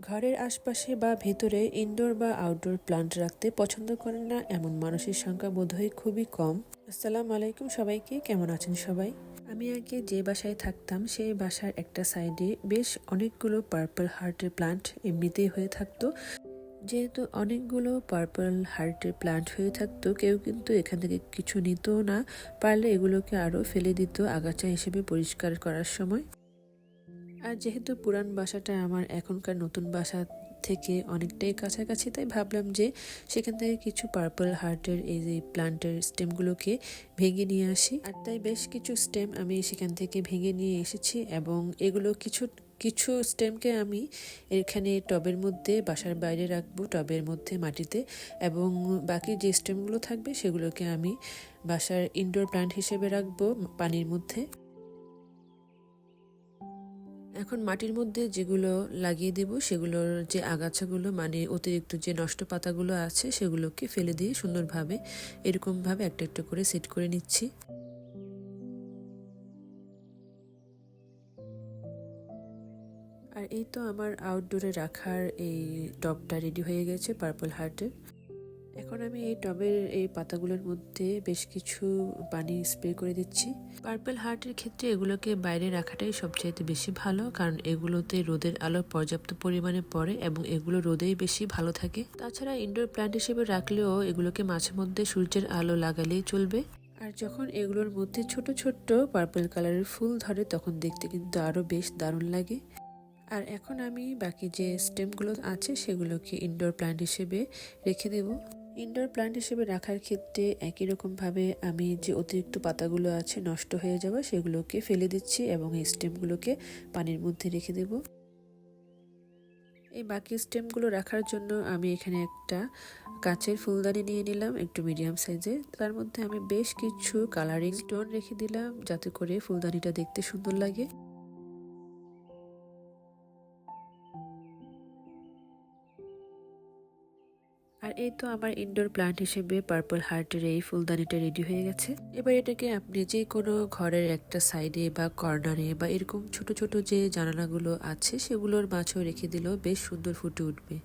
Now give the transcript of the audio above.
ঘরের আশপাশে বা ভেতরে ইনডোর বা আউটডোর প্লান্ট রাখতে পছন্দ করেন না, এমন মানুষের সংখ্যা বোধহয় খুবই কম। আসসালামু আলাইকুম সবাইকে, কেমন আছেন সবাই? আমি আগে যে বাসায় থাকতাম, সেই বাসার একটা সাইডে বেশ অনেকগুলো পার্পল হার্টের প্লান্ট এমনিতেই হয়ে থাকতো। যেহেতু অনেকগুলো পার্পল হার্টের প্লান্ট হয়ে থাকতো, কেউ কিন্তু এখান থেকে কিছু নিতও না, পারলে এগুলোকে আরও ফেলে দিত আগাছা হিসেবে পরিষ্কার করার সময়। আর যেহেতু পুরান বাসাটা আমার এখনকার নতুন বাসা থেকে অনেকটাই কাছাকাছি, তাই ভাবলাম যে সেখান থেকে কিছু পার্পল হার্টের এই যে প্লান্টের স্টেমগুলোকে ভেঙে নিয়ে আসি। আর তাই বেশ কিছু স্টেম আমি সেখান থেকে ভেঙে নিয়ে এসেছি এবং এগুলো কিছু কিছু স্টেমকে আমি এখানে টবের মধ্যে, বাসার বাইরে রাখব টবের মধ্যে মাটিতে এবং বাকি যে স্টেমগুলো থাকবে সেগুলোকে আমি বাসার ইনডোর প্লান্ট হিসেবে রাখব পানির মধ্যে। এখন মাটির মধ্যে যেগুলো লাগিয়ে দেব, সেগুলোর যে আগাছাগুলো মানে অতিরিক্ত যে নষ্ট পাতাগুলো আছে, সেগুলোকে ফেলে দিয়ে সুন্দরভাবে, এরকমভাবে একটা একটা করে সেট করে নিচ্ছি। আর এই তো আমার আউটডোরে রাখার এই টপটা রেডি হয়ে গেছে পার্পল হার্টের এখন আমি এই টবের এই পাতাগুলোর মধ্যে বেশ কিছু পানি স্প্রে করে দিচ্ছি। পার্পেল হার্টের ক্ষেত্রে এগুলোকে বাইরে রাখাটাই সবচাইতে বেশি ভালো, কারণ এগুলোতে রোদের আলো পর্যাপ্ত পরিমাণে পড়ে এবং এগুলো রোদেই বেশি ভালো থাকে। তাছাড়া ইনডোর প্ল্যান্ট হিসেবে রাখলেও এগুলোকে মাঝে মধ্যে সূর্যের আলো লাগালেই চলবে। আর যখন এগুলোর মধ্যে ছোট ছোট্ট পার্পল কালারের ফুল ধরে, তখন দেখতে কিন্তু আরও বেশ দারুণ লাগে। আর এখন আমি বাকি যে স্টেমগুলো আছে, সেগুলোকে ইনডোর প্ল্যান্ট হিসেবে রেখে দেবো। ইনডোর প্ল্যান্ট হিসেবে রাখার ক্ষেত্রে একই রকমভাবে আমি যে অতিরিক্ত পাতাগুলো আছে নষ্ট হয়ে যাওয়া সেগুলোকে ফেলে দিচ্ছি এবং এই স্টেমগুলোকে পানির মধ্যে রেখে দেব। এই বাকি স্টেমগুলো রাখার জন্য আমি এখানে একটা কাচের ফুলদানি নিয়ে নিলাম একটু মিডিয়াম সাইজে তার মধ্যে আমি বেশ কিছু কালারিং স্টোন রেখে দিলাম যাতে করে ফুলদানিটা দেখতে সুন্দর লাগে। আর এই তো আমার ইনডোর প্লান্ট হিসেবে পার্পল হার্টের এই ফুলদানিটা রেডি হয়ে গেছে। এবার এটাকে আপনি যে কোনো ঘরের একটা সাইডে বা কর্নারে বা এরকম ছোট ছোট যে জানালাগুলো আছে, সেগুলোর মাছও রেখে দিলেও বেশ সুন্দর ফুটে উঠবে।